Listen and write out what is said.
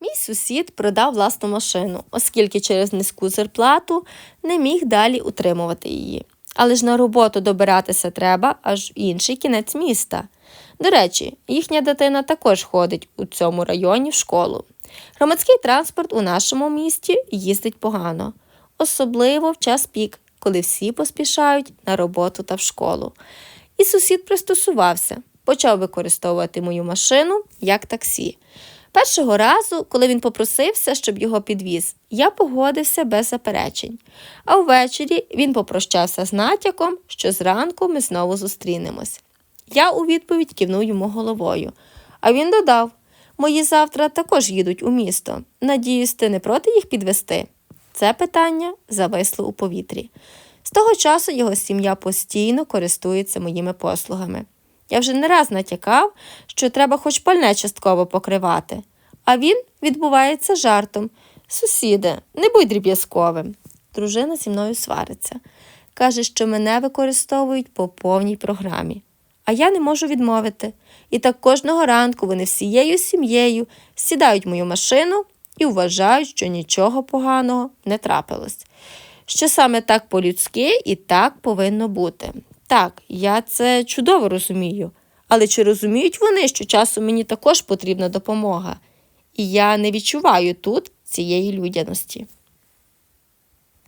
Мій сусід продав власну машину, оскільки через низьку зарплату не міг далі утримувати її. Але ж на роботу добиратися треба аж в інший кінець міста. До речі, їхня дитина також ходить у цьому районі в школу. Громадський транспорт у нашому місті їздить погано, особливо в час пік, коли всі поспішають на роботу та в школу. І сусід пристосувався, почав використовувати мою машину як таксі. Першого разу, коли він попросився, щоб його підвіз, я погодився без заперечень. А ввечері він попрощався з натяком, що зранку ми знову зустрінемось. Я у відповідь кивнув йому головою. А він додав: Мої завтра також їдуть у місто. Надіюсь, ти не проти їх підвести? Це питання зависло у повітрі. З того часу його сім'я постійно користується моїми послугами. Я вже не раз натякав, що треба хоч пальне частково покривати. А він відбувається жартом. Сусіде, не будь дріб'язковим. Дружина зі мною свариться. Каже, що мене використовують по повній програмі. А я не можу відмовити. І так кожного ранку вони всією сім'єю сідають в мою машину і вважають, що нічого поганого не трапилось. Що саме так по-людськи і так повинно бути. Так, я це чудово розумію. Але чи розуміють вони, що часом мені також потрібна допомога? І я не відчуваю тут цієї людяності.